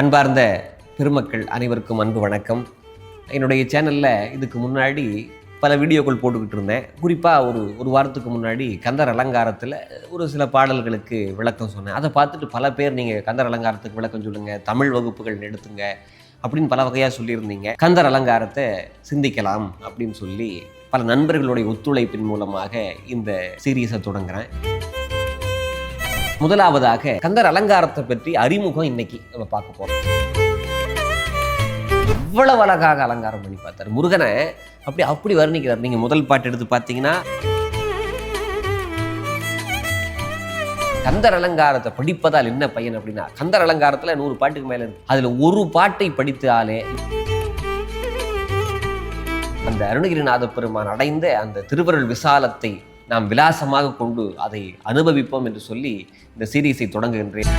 அன்பார்ந்த பெருமக்கள் அனைவருக்கும் அன்பு வணக்கம். என்னுடைய சேனலில் இதுக்கு முன்னாடி பல வீடியோக்கள் போட்டுக்கிட்டு இருந்தேன். குறிப்பாக ஒரு ஒரு வாரத்துக்கு முன்னாடி கந்தர் அலங்காரத்தில் ஒரு சில பாடல்களுக்கு விளக்கம் சொன்னேன். அதை பார்த்துட்டு பல பேர் நீங்கள் கந்தர் அலங்காரத்துக்கு விளக்கம் சொல்லுங்கள் தமிழ் வகுப்புகள் எடுத்துங்க அப்படின்னு பல வகையாக சொல்லியிருந்தீங்க. கந்தர் அலங்காரத்தை சிந்திக்கலாம் அப்படின்னு சொல்லி பல நண்பர்களுடைய ஒத்துழைப்பின் மூலமாக இந்த சீரியஸை தொடங்குறேன். முதலாவதாக கந்தர் அலங்காரத்தை பற்றி அறிமுகம் இன்னைக்கு நம்ம பார்க்க போறோம். இவ்வளவு அழகாக அலங்காரம் பண்ணி பார்த்தாரு. முருகனை அப்படி அப்படி வர்ணிக்கிறார். நீங்க முதல் பாட்டு எடுத்து பார்த்தீங்கன்னா கந்தர் அலங்காரத்தை படிப்பதால் என்ன பையன் அப்படின்னா கந்தர் அலங்காரத்துல நூறு பாட்டுக்கு மேல இருக்கு. அதுல ஒரு பாட்டை படித்தாலே அந்த அருணகிரிநாத பெருமான் அடைந்த அந்த திருவருள் விசாலத்தை நாம் விலாசமாக கொண்டு அதை அனுபவிப்போம் என்று சொல்லி இந்த சீரீஸை தொடங்குகின்றேன்.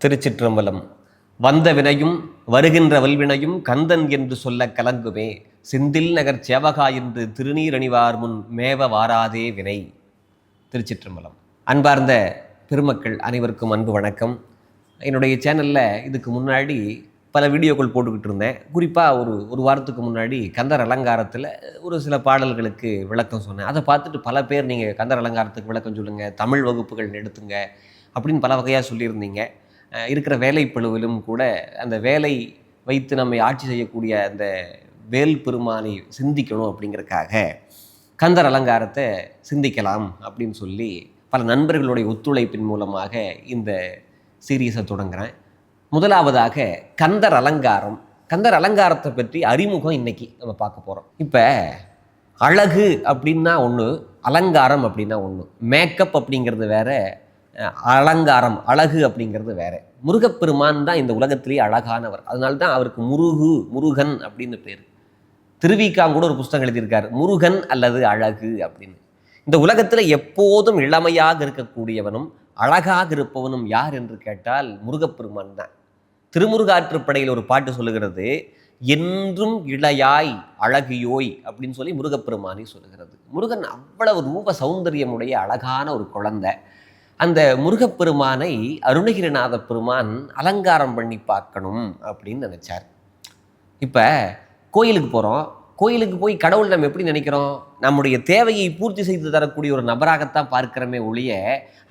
திருச்சிற்றம்பலம். வந்த வினையும் வருகின்ற வல்வினையும் கந்தன் என்று சொல்ல கலங்குமே. செந்தில் நகர் சேவகா என்று திருநீரணிவார் முன் மேவ வாராதே வினை. திருச்சிற்றம்பலம். அன்பார்ந்த பெருமக்கள் அனைவருக்கும் அன்பு வணக்கம். என்னுடைய சேனலில் இதுக்கு முன்னாடி பல வீடியோக்கள் போட்டுக்கிட்டு இருந்தேன். குறிப்பாக ஒரு ஒரு வாரத்துக்கு முன்னாடி கந்தர் அலங்காரத்தில் ஒரு சில பாடல்களுக்கு விளக்கம் சொன்னேன். அதை பார்த்துட்டு பல பேர் நீங்கள் கந்தர் அலங்காரத்துக்கு விளக்கம் சொல்லுங்கள் தமிழ் வகுப்புகள் எடுத்துங்க அப்படின்னு பல வகையாக சொல்லியிருந்தீங்க. இருக்கிற வேலைப்பழுவிலும் கூட அந்த வேலை வைத்து நம்மை ஆட்சி செய்யக்கூடிய அந்த வேல் பெருமானை சிந்திக்கணும் அப்படிங்கிறதுக்காக கந்தர் அலங்காரத்தை சிந்திக்கலாம் அப்படின்னு சொல்லி பல நண்பர்களுடைய ஒத்துழைப்பின் மூலமாக இந்த சீரியஸை தொடங்குகிறேன் முதலாவதாக கந்தர் அலங்காரம். கந்தர் அலங்காரத்தை பற்றி அறிமுகம் இன்னைக்கு நம்ம பார்க்க போகிறோம் இப்போ அழகு அப்படின்னா ஒன்று அலங்காரம் அப்படின்னா ஒன்று மேக்கப் அப்படிங்கிறது வேற அலங்காரம் அழகு அப்படிங்கிறது வேற. முருகப்பெருமான் தான் இந்த உலகத்திலேயே அழகானவர். அதனால தான் அவருக்கு முருகு முருகன் அப்படின்னு பேர். திருவிக்காம் கூட ஒரு புஸ்தகம் எழுதியிருக்கார். முருகன் அல்லது அழகு அப்படின்னு. இந்த உலகத்தில் எப்போதும் இளமையாக இருக்கக்கூடியவனும் அழகாக இருப்பவனும் யார் என்று கேட்டால் முருகப்பெருமான் தான். திருமுருகாற்றுப்படையில் ஒரு பாட்டு சொல்லுகிறது என்றும் இளையாய் அழகியோய் அப்படின்னு சொல்லி முருகப்பெருமானை சொல்லுகிறது. முருகன் அவ்வளவு ரூப சௌந்தரியமுடைய அழகான ஒரு குழந்தை. அந்த முருகப்பெருமானை அருணகிரிநாத பெருமான் அலங்காரம் பண்ணி பார்க்கணும் அப்படின்னு நினைச்சார். இப்போ கோயிலுக்கு போகிறோம் கோயிலுக்கு போய் கடவுள் நம்ம எப்படி நினைக்கிறோம்? நம்முடைய தேவையை பூர்த்தி செய்து தரக்கூடிய ஒரு நபராகத்தான் பார்க்கிறோமே ஒழிய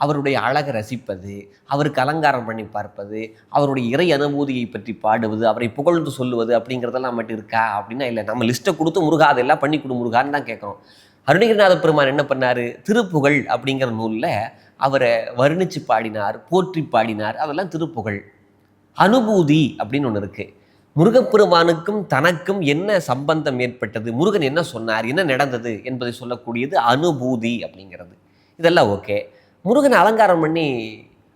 அவருடைய அழகை ரசிப்பது அவருக்கு அலங்காரம் பண்ணி பார்ப்பது அவருடைய இறை அனுபூதியை பற்றி பாடுவது அவரை புகழ்ந்து சொல்லுவது அப்படிங்கிறதெல்லாம் மட்டும் இருக்கா? அப்படின்னா இல்லை. நம்ம லிஸ்ட்டை கொடுத்து முருகா அதெல்லாம் பண்ணி கொடு முருகான்னு தான் கேட்குறோம். அருணகிரிநாத பெருமான் என்ன பண்ணார்? திருப்புகழ் அப்படிங்கிற நூலில் அவரை வர்ணித்து பாடினார் போற்றி பாடினார். அதெல்லாம் திருப்புகழ். அனுபூதி அப்படின்னு ஒன்று இருக்குது முருகப்பெருமானுக்கும் தனக்கும் என்ன சம்பந்தம் ஏற்பட்டது? முருகன் என்ன சொன்னார்? என்ன நடந்தது? என்பதை சொல்லக்கூடியது அனுபூதி அப்படிங்கிறது. இதெல்லாம் ஓகே. முருகன் அலங்காரம் பண்ணி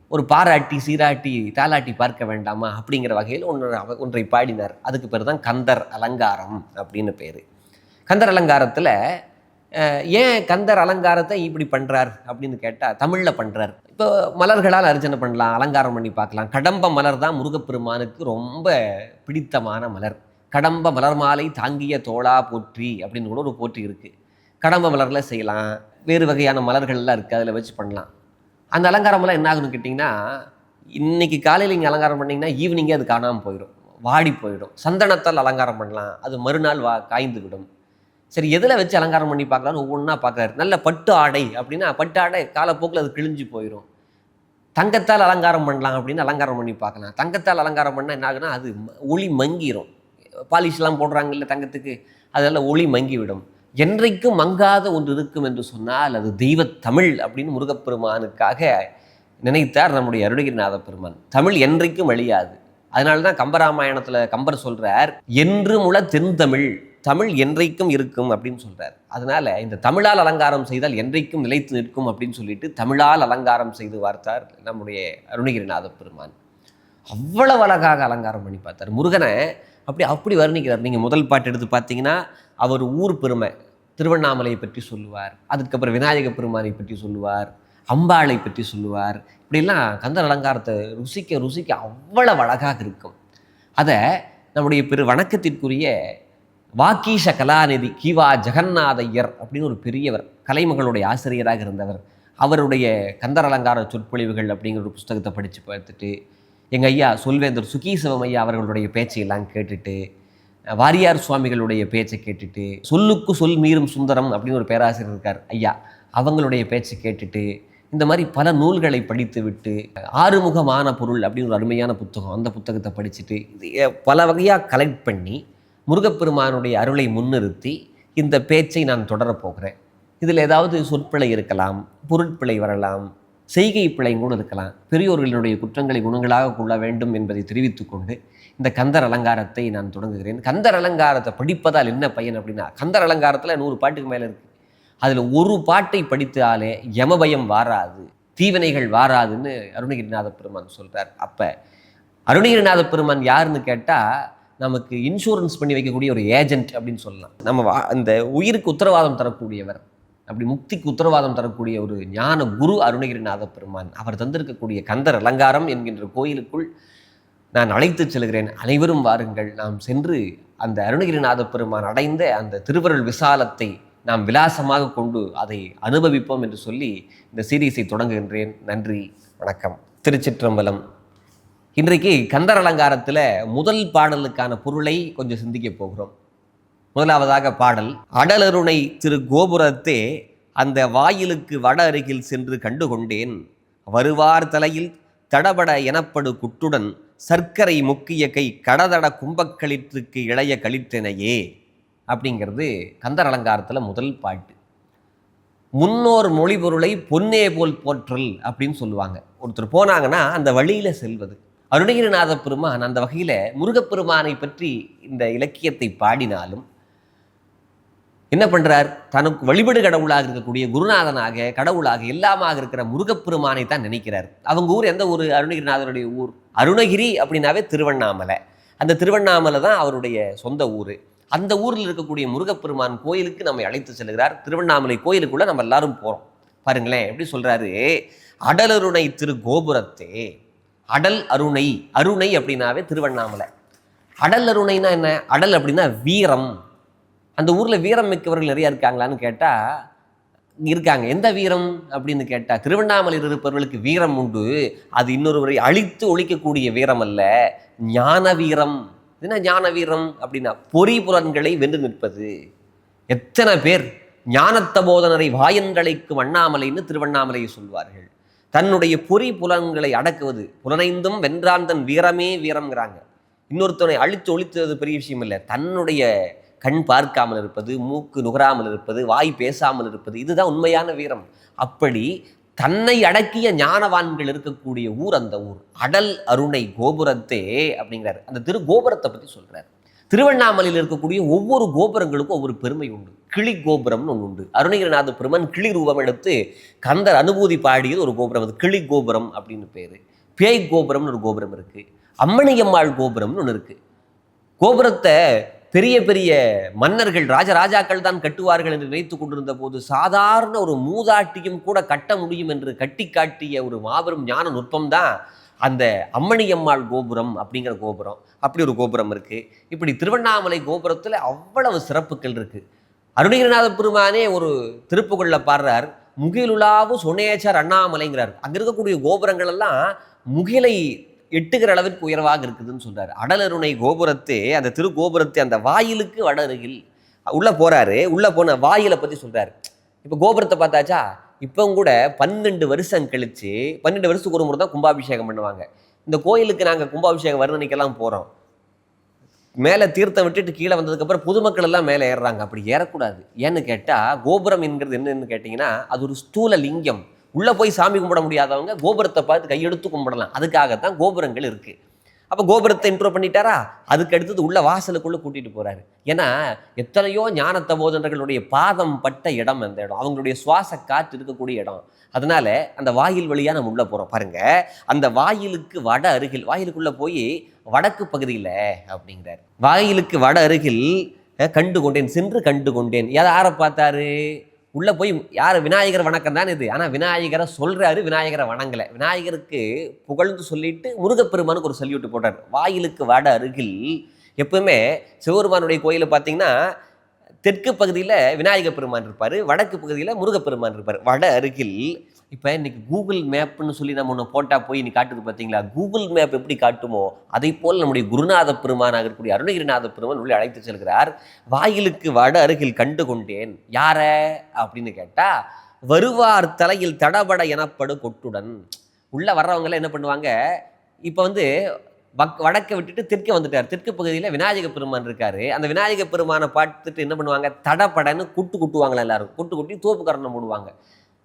ஒரு பாராட்டி சீராட்டி தாலாட்டி பார்க்க வேண்டாமா? அப்படிங்கிற வகையில் ஒன்று ஒன்றை பாடினார். அதுக்கு பேர் தான் கந்தர் அலங்காரம் அப்படின்னு பேர். கந்தர் அலங்காரத்தில் ஏன் கந்தர் அலங்காரத்தை இப்படி பண்ணுறார் அப்படின்னு கேட்டால் தமிழில் பண்ணுறார் இப்போ மலர்களால் அர்ச்சனை பண்ணலாம் அலங்காரம் பண்ணி பார்க்கலாம். கடம்ப மலர் தான் முருகப்பெருமானுக்கு ரொம்ப பிடித்தமான மலர். கடம்ப மலர் மாலை தாங்கிய தோளா போற்றி அப்படின்னு கூட ஒரு போற்றி இருக்குது கடம்ப மலரில் செய்யலாம் வேறு வகையான மலர்கள்லாம் இருக்குது அதில் வச்சு பண்ணலாம். அந்த அலங்காரமெல்லாம் என்ன ஆகுன்னு கேட்டிங்கன்னா இன்றைக்கி காலையில் இங்கே அலங்காரம் பண்ணிங்கன்னா ஈவினிங்கே அது காணாமல் போயிடும் வாடி போயிடும். சந்தனத்தால் அலங்காரம் பண்ணலாம் அது மறுநாள் வா காய்ந்து விடும். சரி எதில் வச்சு அலங்காரம் பண்ணி பார்க்கலாம்னு ஒவ்வொன்றா பார்க்குறாரு. நல்ல பட்டு ஆடை அப்படின்னா பட்டு ஆடை காலப்போக்கில் அது கிழிஞ்சு போயிடும் தங்கத்தால் அலங்காரம் பண்ணலாம் அப்படின்னு அலங்காரம் பண்ணி பார்க்கலாம். தங்கத்தால் அலங்காரம் பண்ணால் என்ன ஆகுனா அது ம- ஒளி மங்கிரும். பாலிஷ்லாம் போடுறாங்கல்ல தங்கத்துக்கு அதெல்லாம் ஒளி மங்கிவிடும். என்றைக்கும் மங்காத ஒன்று இருக்கும் என்று சொன்னால் அது தெய்வ தமிழ் அப்படின்னு முருகப்பெருமானுக்காக நினைத்தார் நம்முடைய அருணகிரிநாத பெருமான். தமிழ் என்றைக்கும் அழியாது. அதனால தான் கம்பராமாயணத்தில் கம்பர் சொல்கிறார் என்று முள தென்தமிழ் தமிழ் என்றைக்கும் இருக்கும் அப்படின்னு சொல்கிறார் அதனால இந்த தமிழால் அலங்காரம் செய்தால் என்றைக்கும் நிலைத்து நிற்கும் அப்படின்னு சொல்லிட்டு தமிழால் அலங்காரம் செய்து வார்த்தார் நம்முடைய அருணகிரிநாத பெருமான். அவ்வளவு அழகாக அலங்காரம் பண்ணி பார்த்தார். முருகனை அப்படி அப்படி வர்ணிக்கிறார். நீங்கள் முதல் பாட்டு எடுத்து பார்த்தீங்கன்னா அவர் ஊர் பெருமை திருவண்ணாமலையை பற்றி சொல்லுவார் அதுக்கப்புறம் விநாயக பெருமானை பற்றி சொல்லுவார் அம்பாளை பற்றி சொல்லுவார். இப்படிலாம் கந்தர் அலங்காரத்தை ருசிக்க ருசிக்க அவ்வளவு அழகாக இருக்கும். அதை நம்முடைய பெரு வணக்கத்திற்குரிய வாக்கீஷ கலாநிதி கிவா ஜெகநாதையர் அப்படின்னு ஒரு பெரியவர் கலைமகளுடைய ஆசிரியராக இருந்தவர். அவருடைய கந்தர் அலங்கார சொற்பொழிவுகள் அப்படிங்கிற ஒரு புஸ்தகத்தை படித்து பார்த்துட்டு எங்கள் ஐயா சொல்வேந்தர் சுகீசவம் ஐயா அவர்களுடைய பேச்சையெல்லாம் கேட்டுட்டு வாரியார் சுவாமிகளுடைய பேச்சை கேட்டுட்டு சொல்லுக்கு சொல் மீறும் சுந்தரம் அப்படின்னு ஒரு பேராசிரியர் இருக்கார் ஐயா. அவங்களுடைய பேச்சை கேட்டுட்டு இந்த மாதிரி பல நூல்களை படித்துவிட்டு ஆறுமுகமான பொருள் அப்படின்னு ஒரு அருமையான புத்தகம் அந்த புத்தகத்தை படிச்சுட்டு பல வகையாக கலெக்ட் பண்ணி முருகப்பெருமானுடைய அருளை முன்னிறுத்தி இந்த பேச்சை நான் தொடரப்போகிறேன் இதில் ஏதாவது சொற்பிழை இருக்கலாம் பொருட்பிழை வரலாம் செய்கை பிழை கூட இருக்கலாம். பெரியோர்களினுடைய குற்றங்களை குணங்களாக கொள்ள வேண்டும் என்பதை தெரிவித்துக்கொண்டு இந்த கந்தர் அலங்காரத்தை நான் தொடங்குகிறேன். கந்தர் அலங்காரத்தை படிப்பதால் என்ன பயன் அப்படின்னா கந்தர் அலங்காரத்தில் நூறு பாட்டுக்கு மேலே இருக்கு. அதில் ஒரு பாட்டை படித்தாலே யமபயம் வாராது தீவினைகள் வாராதுன்னு அருணகிரிநாத பெருமான் சொல்கிறார் அப்போ அருணகிரிநாத பெருமான் யாருன்னு கேட்டால் நமக்கு இன்சூரன்ஸ் பண்ணி வைக்கக்கூடிய ஒரு ஏஜென்ட் அப்படின்னு சொல்லலாம். நம்ம வா- அந்த உயிருக்கு உத்தரவாதம் தரக்கூடியவர் அப்படி முக்திக்கு உத்தரவாதம் தரக்கூடிய ஒரு ஞான குரு அருணகிரிநாத பெருமான். அவர் தந்திருக்கக்கூடிய கந்தர் அலங்காரம் என்கின்ற கோயிலுக்குள் நான் அழைத்து செல்கிறேன். அனைவரும் வாருங்கள். நாம் சென்று அந்த அருணகிரிநாத பெருமான் அடைந்த அந்த திருவருள் விசாலத்தை நாம் விலாசமாக கொண்டு அதை அனுபவிப்போம் என்று சொல்லி இந்த சீரீஸை தொடங்குகின்றேன். நன்றி வணக்கம். திருச்சிற்றம்பலம். இன்றைக்கு கந்தர் அலங்காரத்தில் முதல் பாடலுக்கான பொருளை கொஞ்சம் சிந்திக்க போகிறோம். முதலாவதாக பாடல் அடலருணை திரு கோபுரத்தே அந்த வாயிலுக்கு வட அருகில் சென்று கண்டுகொண்டேன். வருவார் தலையில் தடபட எனப்படு குட்டுடன் சர்க்கரை முக்கிய கை கடதட கும்பக்களிற்றுக்கு இளைய களிற்றெனையே. அப்படிங்கிறது கந்தர் அலங்காரத்தில் முதல் பாட்டு. முன்னோர் மொழிபொருளை பொன்னே போல் போற்றல் அப்படின்னு சொல்லுவாங்க. ஒருத்தர் போனாங்கன்னா அந்த வழியில் செல்வது. அருணகிரிநாத பெருமான் அந்த வகையில் முருகப்பெருமானை பற்றி இந்த இலக்கியத்தை பாடினாலும் என்ன பண்ணுறார் தனக்கு வழிபடு கடவுளாக இருக்கக்கூடிய குருநாதனாக கடவுளாக எல்லாமாக இருக்கிற முருகப்பெருமானை தான் நினைக்கிறார். அவங்க ஊர் எந்த ஊர்? அருணகிரிநாதருடைய ஊர். அருணகிரி அப்படின்னாவே திருவண்ணாமலை. அந்த திருவண்ணாமலை தான் அவருடைய சொந்த ஊர். அந்த ஊரில் இருக்கக்கூடிய முருகப்பெருமான் கோயிலுக்கு நம்மை அழைத்து செல்கிறார். திருவண்ணாமலை கோயிலுக்குள்ளே நம்ம எல்லாரும் போகிறோம் பாருங்களேன் எப்படி சொல்கிறாரு அடலருணை திரு கோபுரத்தே அடல் அருணை அருணை அப்படின்னாவே திருவண்ணாமலை. அடல் அருணைனா என்ன? அடல் அப்படின்னா வீரம். அந்த ஊரில் வீரம் மிக்கவர்கள் நிறையா இருக்காங்களான்னு கேட்டால் இருக்காங்க. எந்த வீரம் அப்படின்னு கேட்டால் திருவண்ணாமலையில் இருப்பவர்களுக்கு வீரம் உண்டு. அது இன்னொருவரை அழித்து ஒழிக்கக்கூடிய வீரம் அல்ல. ஞான வீரம் என்ன ஞான வீரம் அப்படின்னா பொறி புலன்களை வென்று நிற்பது. எத்தனை பேர் ஞானத்த போதனரை வண்ணாமலைன்னு அண்ணாமலைன்னு திருவண்ணாமலையை சொல்வார்கள். தன்னுடைய பொறி புலன்களை அடக்குவது புலனைந்தும் வென்றான் தன் வீரமே வீரம்ங்கிறாங்க. இன்னொருத்தனை அழித்து ஒழித்தது பெரிய விஷயம் இல்லை. தன்னுடைய கண் பார்க்காமல் இருப்பது மூக்கு நுகராமல் இருப்பது வாய் பேசாமல் இருப்பது இதுதான் உண்மையான வீரம். அப்படி தன்னை அடக்கிய ஞானவான்கள் இருக்கக்கூடிய ஊர் அந்த ஊர். அடல் அருணை கோபுரத்தே அப்படிங்கிறார். அந்த திரு கோபுரத்தை பற்றி சொல்றார். திருவண்ணாமலையில் இருக்கக்கூடிய ஒவ்வொரு கோபுரங்களுக்கும் ஒவ்வொரு பெருமை உண்டு. கிளி கோபுரம்னு ஒன்று உண்டு. அருணகிரிநாத பெருமன் கிளி ரூபம் எடுத்து கந்தர் அனுபூதி பாடியது ஒரு கோபுரம். அது கிளி கோபுரம் அப்படின்னு பேரு. பேய் கோபுரம்னு ஒரு கோபுரம் இருக்கு. அம்மணியம்மாள் கோபுரம்னு ஒன்று இருக்கு. கோபுரத்தை பெரிய பெரிய மன்னர்கள் ராஜராஜாக்கள் தான் கட்டுவார்கள் என்று நினைத்துக் கொண்டிருந்த போது சாதாரண ஒரு மூதாட்டியும் கூட கட்ட முடியும் என்று கட்டி காட்டிய ஒரு மாபெரும் ஞான நுட்பம் தான் அந்த அம்மணியம்மாள் கோபுரம் அப்படிங்கிற கோபுரம். அப்படி ஒரு கோபுரம் இருக்குது இப்படி திருவண்ணாமலை கோபுரத்தில் அவ்வளவு சிறப்புகள் இருக்குது அருணகிரிநாத பெருமானே ஒரு திருப்புகள்ல பாடுறார் முகிலுலாவு சொனேச்சர் அண்ணாமலைங்கிறார். அங்கே இருக்கக்கூடிய கோபுரங்கள் எல்லாம் முகிலை எட்டுகிற அளவிற்கு உயர்வாக இருக்குதுன்னு சொல்கிறார் அடலருணை கோபுரத்து அந்த திரு கோபுரத்தை அந்த வாயிலுக்கு வட அருகில் உள்ளே போகிறாரு உள்ளே போன வாயிலை பற்றி சொல்கிறார் இப்போ கோபுரத்தை பார்த்தாச்சா? இப்போ கூட பன்னெண்டு வருஷம் கழிச்சு பன்னெண்டு வருஷத்துக்கு ஒரு முறை தான் கும்பாபிஷேகம் பண்ணுவாங்க. இந்த கோயிலுக்கு நாங்கள் கும்பாபிஷேகம் வர்ணனைக்கெல்லாம் போகிறோம் மேலே தீர்த்தம் விட்டுட்டு கீழே வந்ததுக்கப்புறம் பொதுமக்கள் எல்லாம் மேலே ஏறுறாங்க. அப்படி ஏறக்கூடாது. ஏன்னு கேட்டால் கோபுரம் என்கிறது என்னன்னு கேட்டிங்கன்னா அது ஒரு ஸ்தூல லிங்கம். உள்ளே போய் சாமி கும்பிட முடியாதவங்க கோபுரத்தை பார்த்து கையெடுத்து கும்பிடலாம். அதுக்காகத்தான் கோபுரங்கள் இருக்குது அப்போ கோபுரத்தை இன்ட்ரோ பண்ணிட்டாரா? அதுக்கு அடுத்தது உள்ள வாசலுக்குள்ளே கூட்டிகிட்டு போகிறாரு ஏன்னா எத்தனையோ ஞானத்த போதனர்களுடைய பாதம் பட்ட இடம் அந்த இடம். அவங்களுடைய சுவாச காற்று இருக்கக்கூடிய இடம். அதனால அந்த வாயில் வழியாக நம்ம உள்ளே போகிறோம் பாருங்க அந்த வாயிலுக்கு வட அருகில் வாயிலுக்குள்ளே போய் வடக்கு பகுதியில் அப்படிங்கிறார். வாயிலுக்கு வட அருகில் கண்டு கொண்டேன் சென்று கண்டு கொண்டேன். யாரை பார்த்தாரு? உள்ளே போய் யார்? விநாயகர் வணக்கம் தான் இது. ஆனால் விநாயகரை சொல்கிறாரு விநாயகரை வணங்கலை. விநாயகருக்கு புகழ்ந்து சொல்லிட்டு முருகப்பெருமானுக்கு ஒரு சல்யூட்டு போட்டார். வாயிலுக்கு வட அருகில் எப்பவுமே சிவபெருமானுடைய கோயிலை பார்த்தீங்கன்னா தெற்கு பகுதியில் விநாயகர் பெருமான் இருப்பார் வடக்கு பகுதியில் முருகப்பெருமான் இருப்பார். வட அருகில் இப்போ இன்றைக்கி கூகுள் மேப்னு சொல்லி நம்ம ஒன்று போட்டால் போய் நீ காட்டுது பார்த்தீங்களா கூகுள் மேப் எப்படி காட்டுமோ அதை போல் நம்முடைய குருநாத பெருமானாக இருக்கக்கூடிய அருணகிரிநாத பெருமான் உள்ளே அழைத்து செல்கிறார். வாயிலுக்கு வட அருகில் கண்டு கொண்டேன். யார? அப்படின்னு கேட்டால் வருவார் தலையில் தடபட எனப்படு கொட்டுடன். உள்ளே வர்றவங்களாம் என்ன பண்ணுவாங்க? இப்போ வந்து வக் வடக்கை விட்டுட்டு தெற்கே வந்துட்டார். தெற்கு பகுதியில் விநாயக பெருமான் இருக்காரு. அந்த விநாயக பெருமானை பார்த்துட்டு என்ன பண்ணுவாங்க? தடபடன்னு குட்டு குட்டுவாங்களா எல்லாரும். குட்டு குட்டி தோப்பு கரணம் போடுவாங்க.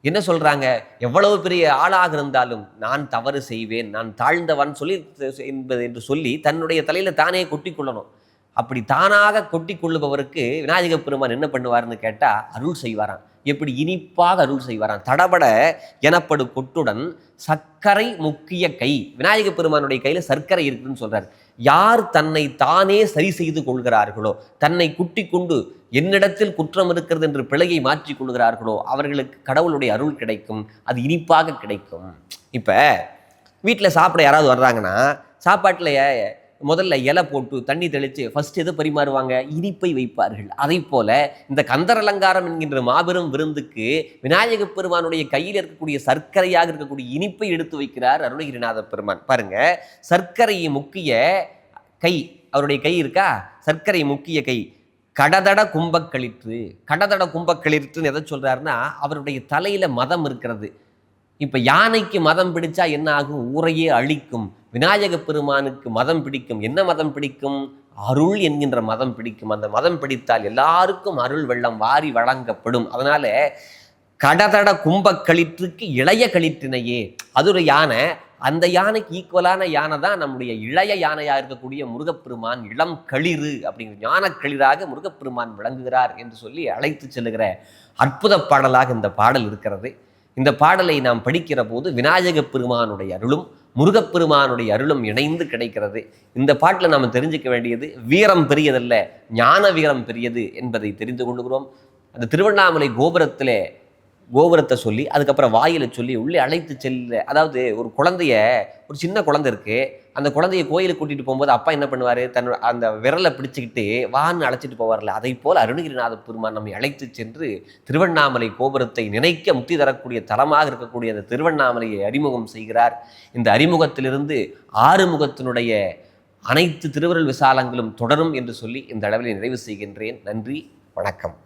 என்ன சொல்றாங்க? எவ்வளவு பெரிய ஆளாக இருந்தாலும் நான் தவறு செய்வேன் நான் தாழ்ந்தவன் சொல்லி என்பது என்று சொல்லி தன்னுடைய தலையில தானே கொட்டி கொள்ளணும். அப்படி தானாக கொட்டி கொள்ளுபவருக்கு விநாயக பெருமான் என்ன பண்ணுவார்னு கேட்டா அருள் செய்வாராம். எப்படி? இனிப்பாக அருள் செய்வாராம். தடபட எனப்படு கொட்டுடன் சர்க்கரை முக்கிய கை. விநாயக பெருமானுடைய கையில சர்க்கரை இருக்குன்னு சொல்றாரு. யார் தன்னை தானே சரி செய்து கொள்கிறார்களோ தன்னை குட்டி கொண்டு என்னிடத்தில் குற்றம் இருக்கிறது என்று பிழையை மாற்றிக் கொள்கிறார்களோ அவர்களுக்கு கடவுளுடைய அருள் கிடைக்கும் அது இனிப்பாக கிடைக்கும். இப்போ வீட்டில் சாப்பிட யாராவது வர்றாங்கன்னா சாப்பாட்டில் முதல்ல இலை போட்டு தண்ணி தெளித்து ஃபர்ஸ்ட் எது பரிமாறுவாங்க? இனிப்பை வைப்பார்கள். அதை போல இந்த கந்தர் அலங்காரம் என்கின்ற மாபெரும் விருந்துக்கு விநாயக பெருமானுடைய கையில் இருக்கக்கூடிய சர்க்கரையாக இருக்கக்கூடிய இனிப்பை எடுத்து வைக்கிறார் அருணகிரிநாத பெருமான். பாருங்க சர்க்கரையை முக்கிய கை. அவருடைய கை இருக்கா? சர்க்கரை முக்கிய கை. கடதட கும்பக்களிற்று. கடதட கும்பக்களிற்றுன்னு எதை சொல்றாருன்னா அவருடைய தலையில மதம் இருக்கிறது. இப்ப யானைக்கு மதம் பிடிச்சா என்ன ஆகும்? ஊரையே அழிக்கும். விநாயக பெருமானுக்கு மதம் பிடிக்கும். என்ன மதம் பிடிக்கும்? அருள் என்கின்ற மதம் பிடிக்கும். அந்த மதம் பிடித்தால் எல்லாருக்கும் அருள் வெள்ளம் வாரி வழங்கப்படும். அதனால கடதட கும்பக்களிற்றுக்கு இளைய களிற்றினையே. அது ஒரு யானை அந்த யானைக்கு ஈக்குவலான யானை தான் நம்முடைய இளைய யானையாக இருக்கக்கூடிய முருகப்பெருமான் இளம் களிறு அப்படிங்கிற ஞான களிராக முருகப்பெருமான் விளங்குகிறார் என்று சொல்லி அழைத்து செல்லுகிற அற்புத பாடலாக இந்த பாடல் இருக்கிறது. இந்த பாடலை நாம் படிக்கிற போது விநாயகப் பெருமானுடைய அருளும் முருகப்பெருமானுடைய அருளும் இணைந்து கிடைக்கிறது. இந்த பாட்டில் நாம் தெரிஞ்சுக்க வேண்டியது வீரம் பெரியதல்ல ஞான வீரம் பெரியது என்பதை தெரிந்து கொள்கிறோம் அந்த திருவண்ணாமலை கோபுரத்திலே கோபுரத்தை சொல்லி அதுக்கப்புறம் வாயில சொல்லி உள்ளே அழைத்து செல்ல அதாவது ஒரு குழந்தைய ஒரு சின்ன குழந்தை இருக்கு. அந்த குழந்தைய கோயிலுக்கு கூட்டிட்டு போகும்போது அப்பா என்ன பண்ணுவார்? தன்னோட அந்த விரலை பிடிச்சிக்கிட்டு வான்னு அழைச்சிட்டு போவார்ல. அதை போல் அருணகிரிநாத பெருமான் நம்மை அழைத்து சென்று திருவண்ணாமலை கோபுரத்தை நினைக்க முக்தி தரக்கூடிய தலமாக இருக்கக்கூடிய அந்த திருவண்ணாமலையை அறிமுகம் செய்கிறார். இந்த அறிமுகத்திலிருந்து ஆறுமுகத்தினுடைய அனைத்து திருவருள் விசாலங்களும் தொடரும் என்று சொல்லி இந்த அளவில் நிறைவு செய்கின்றேன். நன்றி வணக்கம்.